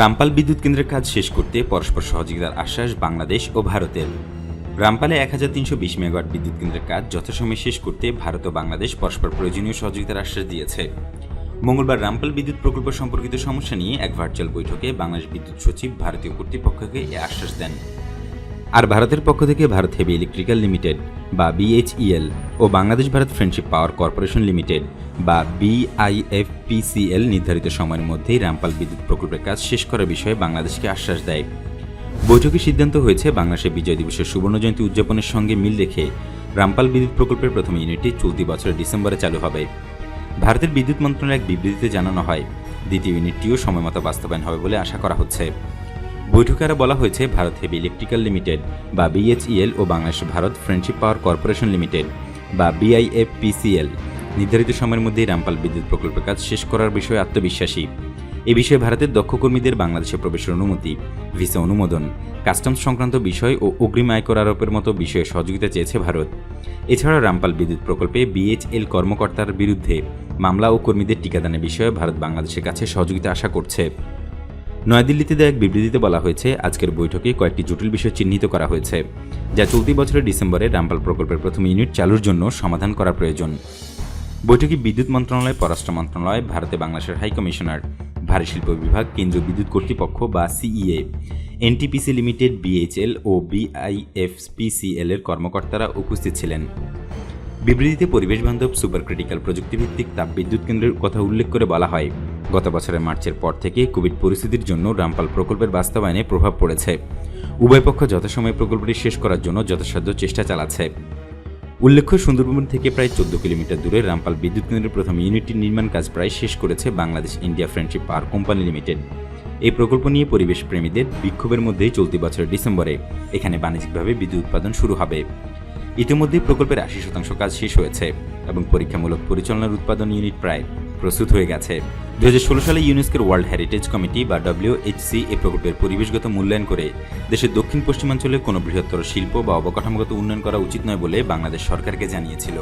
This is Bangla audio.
রামপাল বিদ্যুৎ কেন্দ্রের কাজ শেষ করতে পরস্পর সহযোগিতার আশ্বাস বাংলাদেশ ও ভারতের। রামপালে এক হাজার তিনশো বিশ মেগাওয়াট বিদ্যুৎ কেন্দ্রের কাজ যথাসময়ে শেষ করতে ভারত ও বাংলাদেশ পরস্পর প্রয়োজনীয় সহযোগিতার আশ্বাস দিয়েছে। মঙ্গলবার রামপাল বিদ্যুৎ প্রকল্প সম্পর্কিত সমস্যা নিয়ে এক ভার্চুয়াল বৈঠকে বাংলাদেশ বিদ্যুৎ সচিব ভারতীয় কর্তৃপক্ষকে এ আশ্বাস দেন। আর ভারতের পক্ষ থেকে ভারত হেভি ইলেকট্রিক্যাল লিমিটেড বা বিএইচইএল ও Bangladesh Bharat friendship power corporation limited বা বিআইএফপিসিএল নির্ধারিত সময়ের মধ্যেই রামপাল বিদ্যুৎ প্রকল্পের কাজ শেষ করার বিষয়ে বাংলাদেশকে আশ্বাস দেয়। বৈঠকে সিদ্ধান্ত হয়েছে বাংলাদেশের বিজয় দিবসের সুবর্ণ জয়ন্তী উদযাপনের সঙ্গে মিল রেখে রামপাল বিদ্যুৎ প্রকল্পের প্রথম ইউনিটটি চলতি বছরের ডিসেম্বরে চালু হবে। ভারতের বিদ্যুৎ মন্ত্রণালয়ের এক বিবৃতিতে জানানো হয়, দ্বিতীয় ইউনিটটিও সময়মতো বাস্তবায়ন হবে বলে আশা করা হচ্ছে। বৈঠকে আরও বলা হয়েছে, ভারত হেভি ইলেকট্রিক্যাল লিমিটেড বা বিএইচইএল ও Bangladesh Bharat friendship power corporation limited বা বিআইএফপিসিএল। নির্ধারিত সময়ের মধ্যে রামপাল বিদ্যুৎ প্রকল্পের কাজ শেষ করার বিষয়ে আত্মবিশ্বাসী। এ বিষয়ে ভারতের দক্ষ কর্মীদের বাংলাদেশে প্রবেশের অনুমতি, ভিসা অনুমোদন, কাস্টমস সংক্রান্ত বিষয় ও অগ্রিম আয়কর আরোপের মতো বিষয়ে সহযোগিতা চেয়েছে ভারত। এছাড়া রামপাল বিদ্যুৎ প্রকল্পে বিএইচএল কর্মকর্তার বিরুদ্ধে মামলা ও কর্মীদের টিকাদানের বিষয়ে ভারত বাংলাদেশের কাছে সহযোগিতা আশা করছে। নয়াদিল্লিতে দেওয়া এক বিবৃতিতে বলা হয়েছে, আজকের বৈঠকে কয়েকটি জটিল বিষয় চিহ্নিত করা হয়েছে, যা চলতি বছরের ডিসেম্বরে রামপাল প্রকল্পের প্রথম ইউনিট চালুর জন্য সমাধান করা প্রয়োজন। বৈঠকে বিদ্যুৎ মন্ত্রণালয়, পররাষ্ট্র মন্ত্রণালয়, ভারতে বাংলাদেশের হাইকমিশনার ভারী শিল্প বিভাগ, কেন্দ্রীয় বিদ্যুৎ কর্তৃপক্ষ বা সিইএ, এনটিপিসি লিমিটেড, বিএইচএল ও বিআইএফপিসিএল এর কর্মকর্তারা উপস্থিত ছিলেন। বিবৃতিতে পরিবেশ বান্ধব সুপার ক্রিটিক্যাল প্রযুক্তিভিত্তিক তাপবিদ্যুৎ কেন্দ্রের কথা উল্লেখ করে বলা হয় গত বছরের মার্চের পর থেকে কোভিড পরিস্থিতির জন্য রামপাল প্রকল্পের বাস্তবায়নে প্রভাব পড়েছে। উভয় পক্ষ যথাসময়ে প্রকল্পটি শেষ করার জন্য যথাসাধ্য চেষ্টা চালাচ্ছে। উল্লেখ্য, সুন্দরবন থেকে প্রায় চোদ্দ কিলোমিটার দূরে রামপাল বিদ্যুৎ কেন্দ্রের প্রথম ইউনিটটির নির্মাণ কাজ প্রায় শেষ করেছে Bangladesh India friendship power company limited. এই প্রকল্প নিয়ে পরিবেশ প্রেমীদের বিক্ষোভের মধ্যেই চলতি বছরের ডিসেম্বরে এখানে বাণিজ্যিকভাবে বিদ্যুৎ উৎপাদন শুরু হবে। ইতিমধ্যে প্রকল্পের আশি শতাংশ কাজ শেষ হয়েছে এবং পরীক্ষামূলক পরিচালনার উৎপাদন ইউনিট প্রায় প্রস্তুত হয়ে গেছে। দু হাজার ষোলো সালে ইউনেস্কোর ওয়ার্ল্ড হেরিটেজ কমিটি বা ডব্লিউএইচসি এই প্রকল্পের পরিবেশগত মূল্যায়ন করে দেশের দক্ষিণ পশ্চিমাঞ্চলে কোনো বৃহত্তর শিল্প বা অবকাঠামোগত উন্নয়ন করা উচিত নয় বলে বাংলাদেশ সরকারকে জানিয়েছিল।